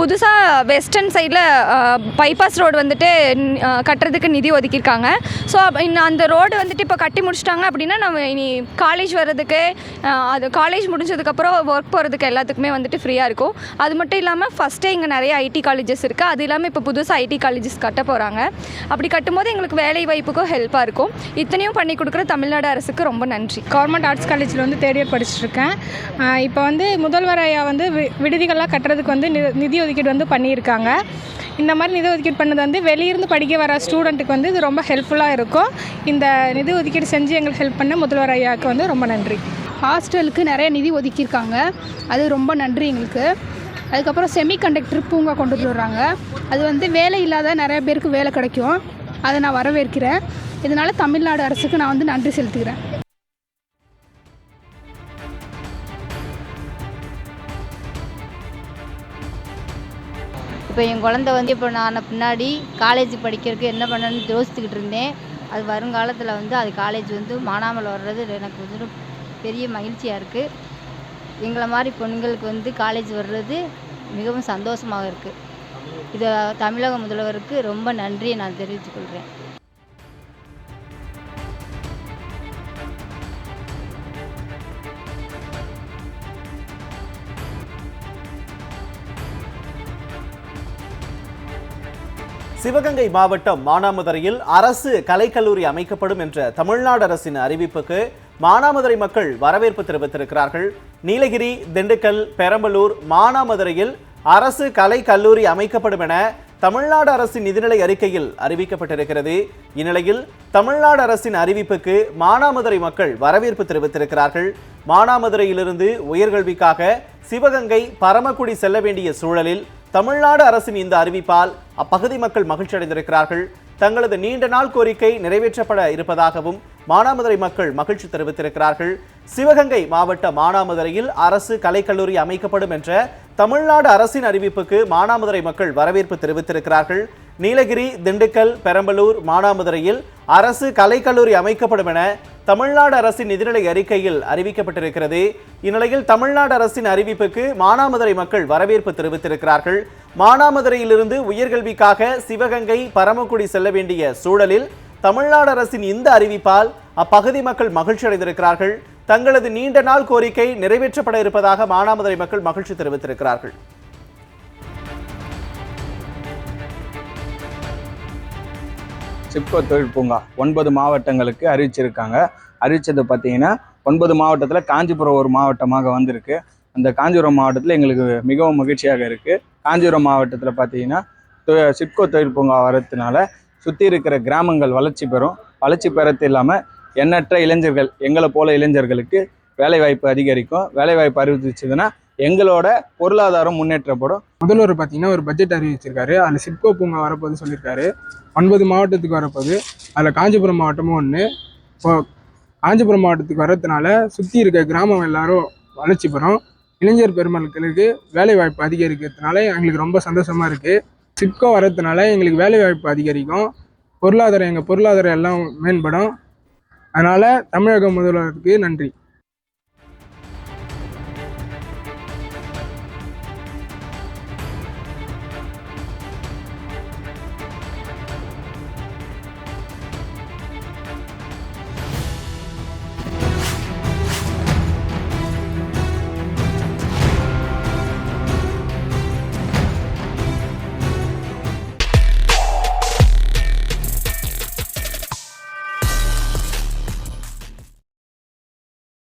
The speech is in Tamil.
புதுசாக வெஸ்டர்ன் சைடில் பைபாஸ் ரோடு வந்துட்டு கட்டுறதுக்கு நிதி ஒதுக்கியிருக்காங்க. ஸோ இன்னும் அந்த ரோடு வந்துட்டு இப்போ கட்டி முடிச்சிட்டாங்க அப்படின்னா நம்ம இனி காலேஜ் வர்றதுக்கு அது காலேஜ் முடிஞ்சதுக்கப்புறம் ஒர்க் போகிறதுக்கு எல்லாத்துக்குமே வந்துட்டு ஃப்ரீயாக இருக்கும். அது மட்டும் இல்லாமல் ஃபஸ்ட்டே இங்கே நிறைய ஐடி காலேஜஸ் இருக்குது அது இல்லாமல் இப்போ புதுசாக ஐடி காலேஜஸ் கட்ட போகிறாங்க அப்படி கட்டும்போது எங்களுக்கு வேலை வாய்ப்புக்கும் ஹெல்ப்பாக இருக்கும். இத்தனையும் பண்ணி கொடுக்குற தமிழ்நாடு அரசுக்கு ரொம்ப நன்றி. கவர்மெண்ட் ஆர்ட்ஸ் காலேஜில் வந்து தேர்ட் இயர் படிச்சுட்ருக்கேன் இப்போ வந்து முதல்வர் ஐயா வந்து வி- விடுதிகள்லாம் கட்டுறதுக்கு வந்து நி- நிதி ஒதுக்கீடு வந்து பண்ணியிருக்காங்க. இந்த மாதிரி நிதி ஒதுக்கீடு பண்ணது வந்து வெளியிருந்து படிக்க வர ஸ்டூடெண்ட்டுக்கு வந்து இது ரொம்ப ஹெல்ப்ஃபுல்லாக இருக்கும். இந்த நிதி ஒதுக்கீடு செஞ்சு எங்களுக்கு ஹெல்ப் பண்ண முதல்வர் ஐயாவுக்கு வந்து ரொம்ப நன்றி. ஹாஸ்டலுக்கு நிறைய நிதி ஒதுக்கியிருக்காங்க. அது ரொம்ப நன்றி எங்களுக்கு. அதுக்கப்புறம் செமி கண்டக்டர் பூங்கா கொண்டு வர்றாங்க அது வந்து வேலை இல்லாத நிறைய பேருக்கு வேலை கிடைக்கும். அதை நான் வரவேற்கிறேன். இதனால் தமிழ்நாடு அரசுக்கு நான் வந்து நன்றி செலுத்துகிறேன். இப்போ என் குழந்த வந்து இப்போ நான் பின்னாடி காலேஜ் படிக்கிறதுக்கு என்ன பண்ணணும்னு யோசித்துக்கிட்டு இருந்தேன். அது வருங்காலத்தில் வந்து அது காலேஜ் வந்து மானாமல் வர்றது எனக்கு வந்து பெரிய மகிழ்ச்சியாக இருக்குது எங்களை மாதிரி பெண்களுக்கு வந்து காலேஜ் வர்றது மிகவும் சந்தோஷமாக இருக்குது இதை தமிழக முதல்வருக்கு ரொம்ப நன்றியை நான் தெரிவித்துக்கொள்கிறேன் சிவகங்கை மாவட்டம் மானாமதுரையில் அரசு கலைக்கல்லூரி அமைக்கப்படும் என்ற தமிழ்நாடு அரசின் அறிவிப்புக்கு மானாமதுரை மக்கள் வரவேற்பு தெரிவித்திருக்கிறார்கள். நீலகிரி திண்டுக்கல் பெரம்பலூர் மானாமதுரையில் அரசு கலை கல்லூரி அமைக்கப்படும் என தமிழ்நாடு அரசின் நிதிநிலை அறிக்கையில் அறிவிக்கப்பட்டிருக்கிறது. இந்நிலையில் தமிழ்நாடு அரசின் அறிவிப்புக்கு மானாமதுரை மக்கள் வரவேற்பு தெரிவித்திருக்கிறார்கள். மானாமதுரையிலிருந்து உயர்கல்விக்காக சிவகங்கை பரமக்குடி செல்ல வேண்டிய சூழலில் தமிழ்நாடு அரசின் இந்த அறிவிப்பால் அப்பகுதி மக்கள் மகிழ்ச்சி அடைந்திருக்கிறார்கள். தங்களது நீண்ட நாள் கோரிக்கை நிறைவேற்றப்பட இருப்பதாகவும் மானாமதுரை மக்கள் மகிழ்ச்சி தெரிவித்திருக்கிறார்கள். சிவகங்கை மாவட்ட மானாமதுரையில் அரசு கலைக்கல்லூரி அமைக்கப்படும் என்ற தமிழ்நாடு அரசின் அறிவிப்புக்கு மானாமதுரை மக்கள் வரவேற்பு தெரிவித்திருக்கிறார்கள். நீலகிரி திண்டுக்கல் பெரம்பலூர் மானாமதுரையில் அரசு கலைக்கல்லூரி அமைக்கப்படும் என தமிழ்நாடு அரசின் நிதிநிலை அறிக்கையில் அறிவிக்கப்பட்டிருக்கிறது. இந்நிலையில் தமிழ்நாடு அரசின் அறிவிப்புக்கு மானாமதுரை மக்கள் வரவேற்பு தெரிவித்திருக்கிறார்கள். மானாமதுரையிலிருந்து உயர்கல்விக்காக சிவகங்கை பரமக்குடி செல்ல வேண்டிய சூழலில் தமிழ்நாடு அரசின் இந்த அறிவிப்பால் அப்பகுதி மக்கள் மகிழ்ச்சி அடைந்திருக்கிறார்கள். தங்களது நீண்ட நாள் கோரிக்கை நிறைவேற்றப்பட இருப்பதாக மானாமதுரை மக்கள் மகிழ்ச்சி தெரிவித்திருக்கிறார்கள். சிப்கோ தொழில் பூங்கா ஒன்பது மாவட்டங்களுக்கு அறிவிச்சிருக்காங்க. அறிவிச்சது பார்த்தீங்கன்னா ஒன்பது மாவட்டத்தில் காஞ்சிபுரம் ஒரு மாவட்டமாக வந்திருக்கு. அந்த காஞ்சிபுரம் மாவட்டத்தில் எங்களுக்கு மிகவும் மகிழ்ச்சியாக இருக்குது காஞ்சிபுரம் மாவட்டத்தில் பார்த்தீங்கன்னா சிப்கோ தொழில் பூங்கா வரதுனால சுற்றி இருக்கிற கிராமங்கள் வளர்ச்சி பெறும். வளர்ச்சி பெறது இல்லாமல் எண்ணற்ற இளைஞர்கள் எங்களை போல இளைஞர்களுக்கு வேலைவாய்ப்பு அதிகரிக்கும். வேலைவாய்ப்பு அறிவிச்சிச்சுன்னா எங்களோட பொருளாதாரம் முன்னேற்றப்படும். முதல்வர் பார்த்தீங்கன்னா ஒரு பட்ஜெட் அறிவிச்சிருக்காரு. அதில் சிட்கோ பூங்கா வரப்போகுது சொல்லியிருக்காரு ஒன்பது மாவட்டத்துக்கு வரப்போகுது. அதில் காஞ்சிபுரம் மாவட்டமும் ஒன்று இப்போ காஞ்சிபுரம் மாவட்டத்துக்கு வர்றதுனால சுற்றி இருக்க கிராமம் எல்லாரும் வளர்ச்சி பெறும். இளைஞர் பெருமக்களுக்கு வேலை வாய்ப்பு அதிகரிக்கிறதுனால எங்களுக்கு ரொம்ப சந்தோஷமாக இருக்குது சிப்கோ வரதுனால எங்களுக்கு வேலை வாய்ப்பு அதிகரிக்கும். பொருளாதாரம் எங்கள் பொருளாதாரம் எல்லாம் மேம்படும். அதனால் தமிழக முதல்வருக்கு நன்றி.